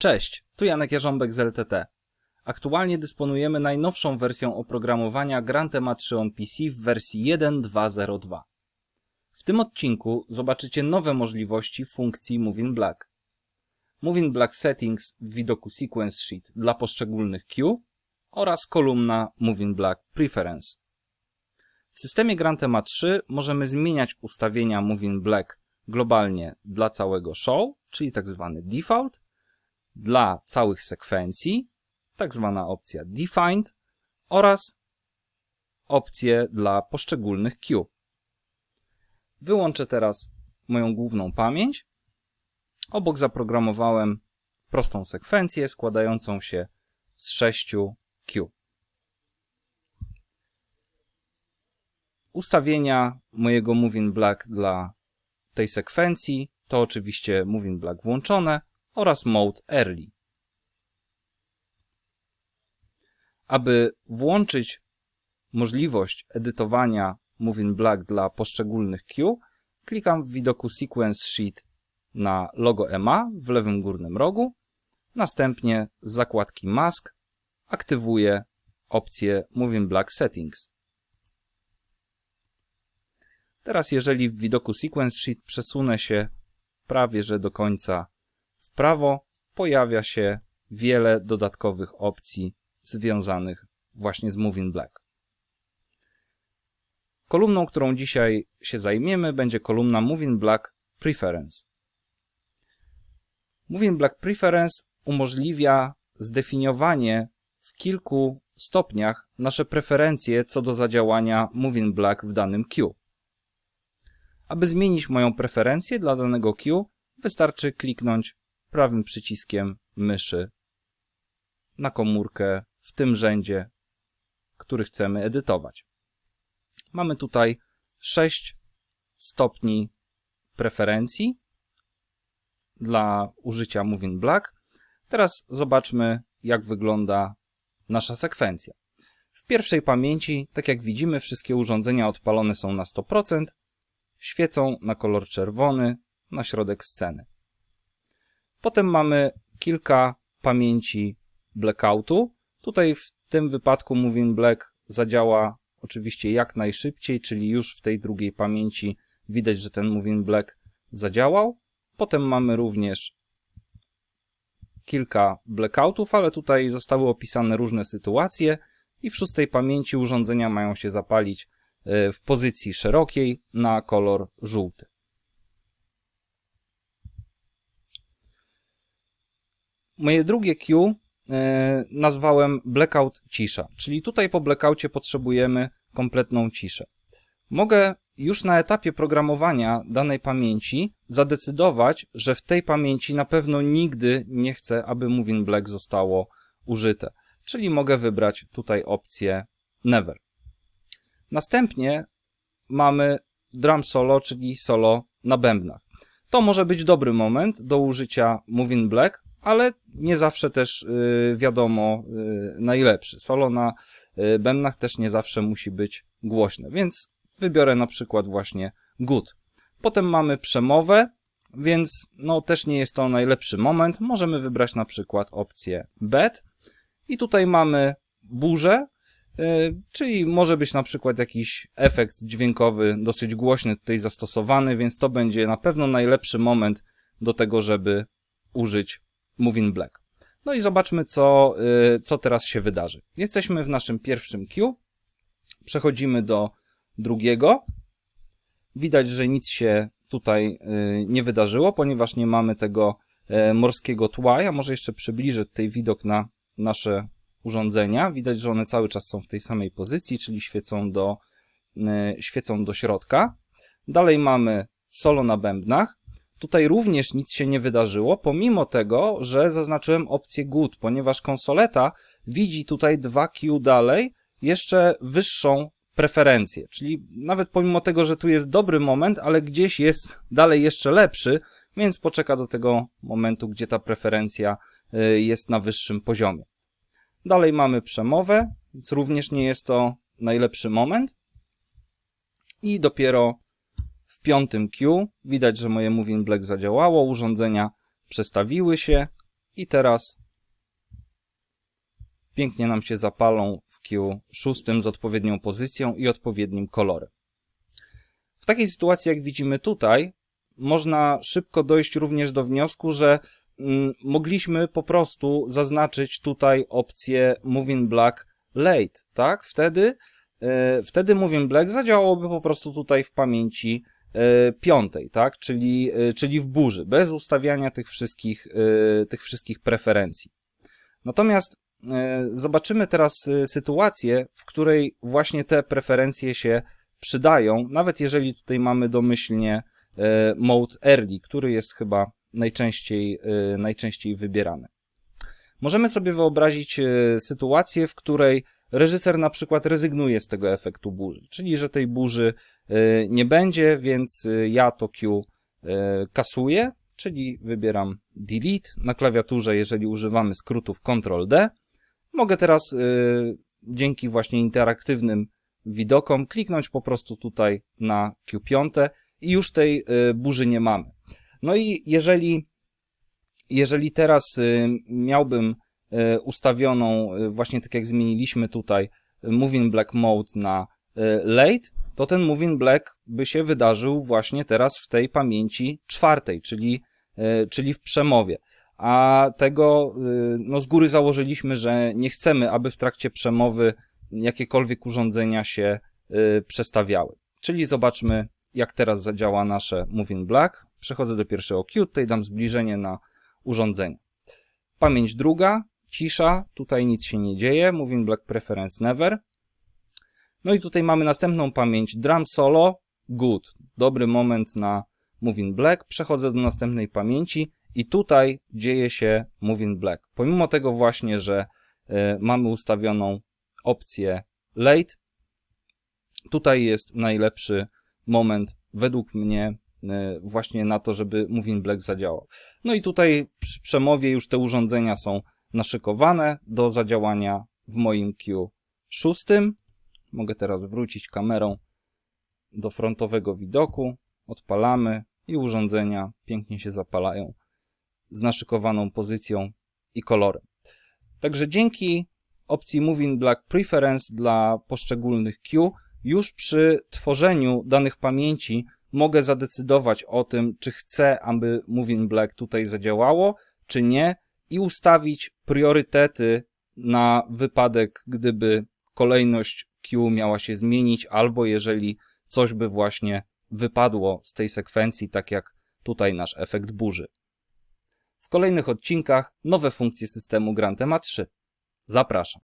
Cześć, tu Janek Jarząbek z LTT. Aktualnie dysponujemy najnowszą wersją oprogramowania Grantema 3 on PC w wersji 1.2.02. W tym odcinku zobaczycie nowe możliwości funkcji Moving Black. Moving Black Settings w widoku Sequence Sheet dla poszczególnych queue oraz kolumna Moving Black Preference. W systemie Grantema 3 możemy zmieniać ustawienia Moving Black globalnie dla całego show, czyli tak zwany default, dla całych sekwencji, tak zwana opcja defined oraz opcje dla poszczególnych queue. Wyłączę teraz moją główną pamięć. Obok zaprogramowałem prostą sekwencję składającą się z sześciu queue. Ustawienia mojego Moving Black dla tej sekwencji to oczywiście Moving Black włączone oraz Mode Early. Aby włączyć możliwość edytowania Moving Black dla poszczególnych queue, klikam w widoku Sequence Sheet na logo EMA w lewym górnym rogu. Następnie z zakładki Mask aktywuję opcję Moving Black Settings. Teraz jeżeli w widoku Sequence Sheet przesunę się prawie że do końca w prawo, pojawia się wiele dodatkowych opcji związanych właśnie z Moving Black. Kolumną, którą dzisiaj się zajmiemy, będzie kolumna Moving Black Preference. Moving Black Preference umożliwia zdefiniowanie w kilku stopniach nasze preferencje co do zadziałania Moving Black w danym queue. Aby zmienić moją preferencję dla danego queue, wystarczy kliknąć prawym przyciskiem myszy na komórkę w tym rzędzie, który chcemy edytować. Mamy tutaj 6 stopni preferencji dla użycia Moving Black. Teraz zobaczmy, jak wygląda nasza sekwencja. W pierwszej pamięci, tak jak widzimy, wszystkie urządzenia odpalone są na 100%, świecą na kolor czerwony na środek sceny. Potem mamy kilka pamięci blackoutu. Tutaj w tym wypadku Moving Black zadziała oczywiście jak najszybciej, czyli już w tej drugiej pamięci widać, że ten Moving Black zadziałał. Potem mamy również kilka blackoutów, ale tutaj zostały opisane różne sytuacje i w szóstej pamięci urządzenia mają się zapalić e, w pozycji szerokiej na kolor żółty. Moje drugie Q e, nazwałem blackout cisza, czyli tutaj po blackoutie potrzebujemy kompletną ciszę. Mogę już na etapie programowania danej pamięci zadecydować, że w tej pamięci na pewno nigdy nie chcę, aby Moving Black zostało użyte. Czyli mogę wybrać tutaj opcję Never. Następnie mamy drum solo, czyli solo na bębnach. To może być dobry moment do użycia Moving Black, ale nie zawsze też y, wiadomo y, najlepszy. Solo na y, bębnach też nie zawsze musi być głośne, więc wybiorę na przykład właśnie good. Potem mamy przemowę, więc no też nie jest to najlepszy moment. Możemy wybrać na przykład opcję bed i tutaj mamy burzę, czyli może być na przykład jakiś efekt dźwiękowy dosyć głośny tutaj zastosowany, więc to będzie na pewno najlepszy moment do tego, żeby użyć Moving Black. No i zobaczmy, co, y, co teraz się wydarzy. Jesteśmy w naszym pierwszym queue. Przechodzimy do drugiego. Widać, że nic się tutaj y, nie wydarzyło, ponieważ nie mamy tego y, morskiego tła. Ja może jeszcze przybliżę tutaj widok na nasze urządzenia. Widać, że one cały czas są w tej samej pozycji, czyli świecą do, świecą do środka. Dalej mamy solo na bębnach. Tutaj również nic się nie wydarzyło, pomimo tego, że zaznaczyłem opcję good, ponieważ konsoleta widzi tutaj 2Q dalej jeszcze wyższą preferencję. Czyli nawet pomimo tego, że tu jest dobry moment, ale gdzieś jest dalej jeszcze lepszy, więc poczeka do tego momentu, gdzie ta preferencja y, jest na wyższym poziomie. Dalej mamy przemowę, więc również nie jest to najlepszy moment. I dopiero w piątym Q widać, że moje Moving Black zadziałało, urządzenia przestawiły się i teraz pięknie nam się zapalą w Q6 z odpowiednią pozycją i odpowiednim kolorem. W takiej sytuacji, jak widzimy tutaj, można szybko dojść również do wniosku, że mm, mogliśmy po prostu zaznaczyć tutaj opcję Moving Black Late, tak? Wtedy, e, wtedy Moving Black zadziałałoby po prostu tutaj w pamięci piątej, tak? Czyli, e, czyli w burzy, bez ustawiania tych wszystkich, e, tych wszystkich preferencji. Natomiast e, zobaczymy teraz e, sytuację, w której właśnie te preferencje się przydają, nawet jeżeli tutaj mamy domyślnie e, mode early, który jest chyba najczęściej, e, najczęściej wybierany. Możemy sobie wyobrazić e, sytuację, w której reżyser na przykład rezygnuje z tego efektu burzy, czyli że tej burzy e, nie będzie, więc e, ja to Q kasuję, czyli wybieram delete na klawiaturze, jeżeli używamy skrótów Ctrl D. Mogę teraz dzięki właśnie interaktywnym widokom kliknąć po prostu tutaj na Q5 i już tej burzy nie mamy. No i jeżeli, jeżeli teraz e, miałbym e, ustawioną, e, właśnie tak jak zmieniliśmy tutaj, Moving Black Mode na Late, to ten Moving Black by się wydarzył właśnie teraz w tej pamięci czwartej, czyli, czyli w przemowie. A tego no z góry założyliśmy, że nie chcemy, aby w trakcie przemowy jakiekolwiek urządzenia się y, przestawiały. Czyli zobaczmy, jak teraz zadziała nasze Moving Black. Przechodzę do pierwszego Q, tutaj dam zbliżenie na urządzenie. Pamięć druga, cisza, tutaj nic się nie dzieje, Moving Black Preference Never. No i tutaj mamy następną pamięć Drum Solo, Good, dobry moment na Moving Black. Przechodzę do następnej pamięci i tutaj dzieje się Moving Black. Pomimo tego właśnie, że y, mamy ustawioną opcję late. Tutaj jest najlepszy moment według mnie właśnie na to, żeby Moving Black zadziałał. No i tutaj przy przemowie już te urządzenia są naszykowane do zadziałania w moim Q6. Mogę teraz wrócić kamerą do frontowego widoku. Odpalamy i urządzenia pięknie się zapalają z naszykowaną pozycją i kolorem. Także dzięki opcji Moving Black Preference dla poszczególnych Q, już przy tworzeniu danych pamięci mogę zadecydować o tym, czy chcę, aby Moving Black tutaj zadziałało, czy nie i ustawić priorytety na wypadek, gdyby kolejność Q miała się zmienić, albo jeżeli coś by właśnie wypadło z tej sekwencji, tak jak tutaj nasz efekt burzy. W kolejnych odcinkach nowe funkcje systemu Grantema 3. Zapraszam.